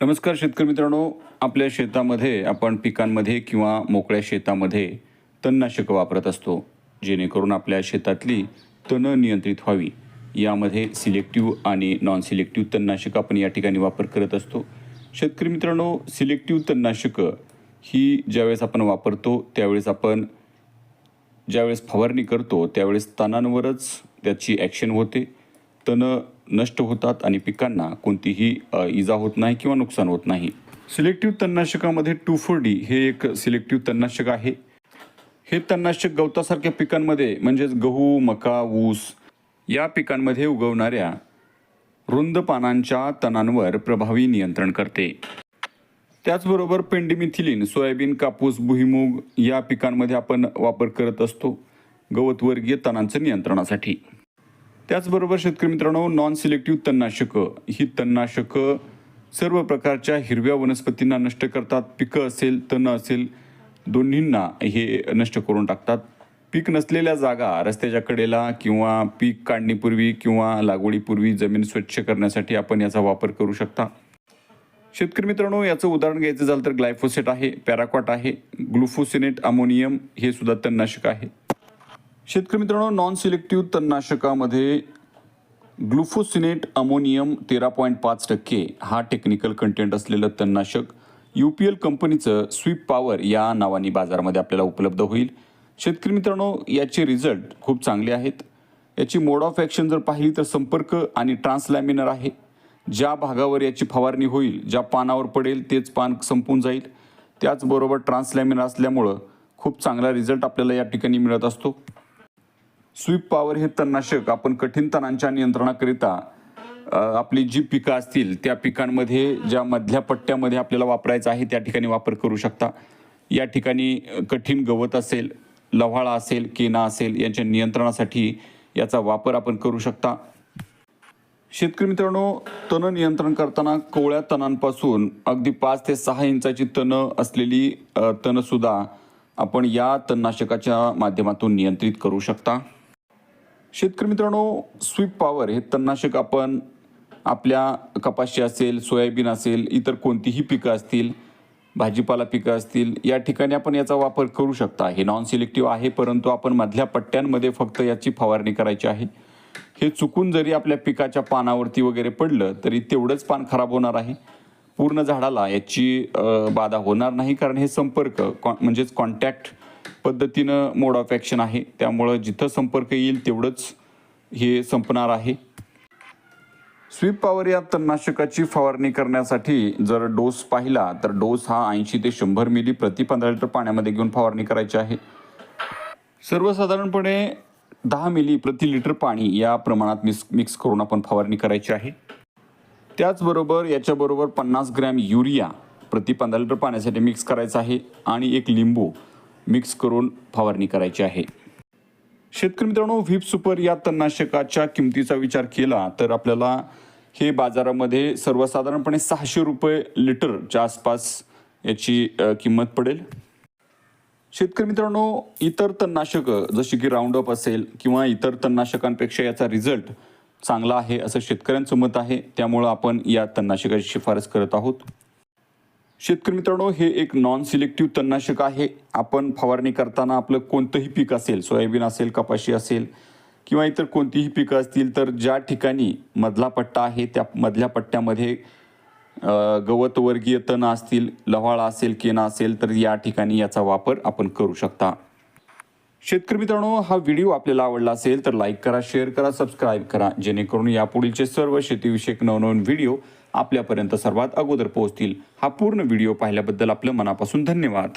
नमस्कार शेतकरी मित्रांनो. आपल्या शेतामध्ये आपण पिकांमध्ये किंवा मोकळ्या शेतामध्ये तणनाशकं वापरत असतो जेणेकरून आपल्या शेतातली तणं नियंत्रित व्हावी. यामध्ये सिलेक्टिव्ह आणि नॉन सिलेक्टिव्ह तणनाशकं आपण या ठिकाणी वापर करत असतो. शेतकरी मित्रांनो सिलेक्टिव्ह तणनाशकं ही ज्यावेळेस आपण वापरतो त्यावेळेस आपण ज्यावेळेस फवारणी करतो त्यावेळेस तणांवरच त्याची ॲक्शन होते. तणं नष्ट होतात आणि पिकांना कोणतीही इजा होत नाही किंवा नुकसान होत नाही. सिलेक्टिव्ह तणनाशकामध्ये टू फोर डी हे एक सिलेक्टिव्ह तणनाशक आहे. हे तणनाशक गवतासारख्या पिकांमध्ये म्हणजेच गहू मका ऊस या पिकांमध्ये उगवणाऱ्या रुंद पानांच्या तणांवर प्रभावी नियंत्रण करते. त्याचबरोबर पेंडिमिथिलिन सोयाबीन कापूस भुईमूग या पिकांमध्ये आपण वापर करत असतो गवतवर्गीय तणांचं नियंत्रणासाठी. त्याचबरोबर शेतकरी मित्रांनो नॉन सिलेक्टिव्ह तणनाशकं. ही तणनाशकं सर्व प्रकारच्या हिरव्या वनस्पतींना नष्ट करतात. पिकं असेल तण असेल दोन्हींना हे नष्ट करून टाकतात. पीक नसलेल्या जागा रस्त्याच्या कडेला किंवा पीक काढणीपूर्वी किंवा लागवडीपूर्वी जमीन स्वच्छ करण्यासाठी आपण याचा वापर करू शकता. शेतकरी मित्रांनो याचं उदाहरण घ्यायचं झालं तर ग्लायफोसेट आहे पॅराकॉट आहे ग्लुफोसिनेट अमोनियम हे सुद्धा तणनाशक आहे. शेतकरी मित्रांनो नॉन सिलेक्टिव्ह तणनाशकामध्ये ग्लुफोसिनेट अमोनियम तेरा पॉईंट पाच टक्के हा टेक्निकल कंटेंट असलेलं तणनाशक यू पी एल कंपनीचं स्वीप पॉवर या नावाने बाजारामध्ये आपल्याला उपलब्ध होईल. शेतकरी मित्रांनो याचे रिझल्ट खूप चांगले आहेत. याची मोड ऑफ ॲक्शन जर पाहिली तर संपर्क आणि ट्रान्सलॅमिनर आहे. ज्या भागावर याची फवारणी होईल ज्या पानावर पडेल तेच पान संपून जाईल. त्याचबरोबर ट्रान्सलॅमिनर असल्यामुळं खूप चांगला रिझल्ट आपल्याला या ठिकाणी मिळत असतो. स्वीप पॉवर हे तणनाशक आपण कठीण तणांच्या नियंत्रणाकरिता आपली जी पिकं असतील त्या पिकांमध्ये ज्या मधल्या पट्ट्यामध्ये आपल्याला वापरायचं आहे त्या ठिकाणी वापर करू शकता. या ठिकाणी कठीण गवत असेल लव्हाळा असेल केना असेल यांच्या नियंत्रणासाठी याचा वापर आपण करू शकता. शेतकरी मित्रांनो तण नियंत्रण करताना कोवळ्या तणांपासून अगदी पाच ते सहा इंचाची तणं असलेली तणंसुद्धा आपण या तणनाशकाच्या माध्यमातून नियंत्रित करू शकता. शेतकरी मित्रांनो स्वीप पॉवर हे तणनाशक आपण आपल्या कपाशी असेल सोयाबीन असेल इतर कोणतीही पिकं असतील भाजीपाला पिकं असतील या ठिकाणी आपण याचा वापर करू शकता. हे नॉन सिलेक्टिव्ह आहे परंतु आपण मधल्या पट्ट्यांमध्ये फक्त याची फवारणी करायची आहे. हे चुकून जरी आपल्या पिकाच्या पानावरती वगैरे पडलं तरी तेवढंच पान खराब होणार आहे. पूर्ण झाडाला याची बाधा होणार नाही कारण हे संपर्क कॉ- म्हणजेच कॉन्टॅक्ट पद्धतीनं मोड ऑफ ॲक्शन आहे. त्यामुळं जिथं संपर्क येईल तेवढंच हे संपणार आहे. स्वीप पॉवर या तणनाशकाची फवारणी करण्यासाठी जर डोस पाहिला तर डोस हा ऐंशी ते शंभर मिली प्रति पंधरा लिटर पाण्यामध्ये घेऊन फवारणी करायची आहे. सर्वसाधारणपणे दहा मिली प्रति लिटर पाणी या प्रमाणात मिक्स मिक्स करून आपण फवारणी करायची आहे. त्याचबरोबर याच्याबरोबर पन्नास ग्रॅम युरिया प्रति पंधरा लिटर पाण्यासाठी मिक्स करायचं आहे. आणि एक लिंबू मिक्स करून फवारणी करायची आहे. शेतकरी मित्रांनो व्हीप सुपर या तणनाशकाच्या किमतीचा विचार केला तर आपल्याला हे बाजारामध्ये सर्वसाधारणपणे सहाशे रुपये लिटरच्या आसपास याची किंमत पडेल. शेतकरी मित्रांनो इतर तणनाशकं जशी की राऊंडअप असेल किंवा इतर तणनाशकांपेक्षा याचा रिझल्ट चांगला आहे असं शेतकऱ्यांचं मत आहे. त्यामुळं आपण या तणनाशकाची शिफारस करत आहोत. शेतकरी मित्रांनो हे एक नॉन सिलेक्टिव्ह तणनाशक आहे. आपण फवारणी करताना आपलं कोणतंही पीक असेल सोयाबीन असेल कपाशी असेल किंवा इतर कोणतीही पिकं असतील तर ज्या ठिकाणी मधला पट्टा आहे त्या मधल्या पट्ट्यामध्ये गवतवर्गीय तण असतील लव्हाळा असेल केना असेल तर या ठिकाणी याचा वापर आपण करू शकता. शेतकरी मित्रांनो हा व्हिडिओ आपल्याला आवडला असेल तर लाईक करा शेअर करा सबस्क्राईब करा जेणेकरून यापुढीलचे सर्व शेतीविषयक नवनवीन व्हिडिओ आपल्यापर्यंत सर्वात अगोदर पोहोचतील. हा पूर्ण व्हिडिओ पाहिल्याबद्दल आपलं मनापासून धन्यवाद.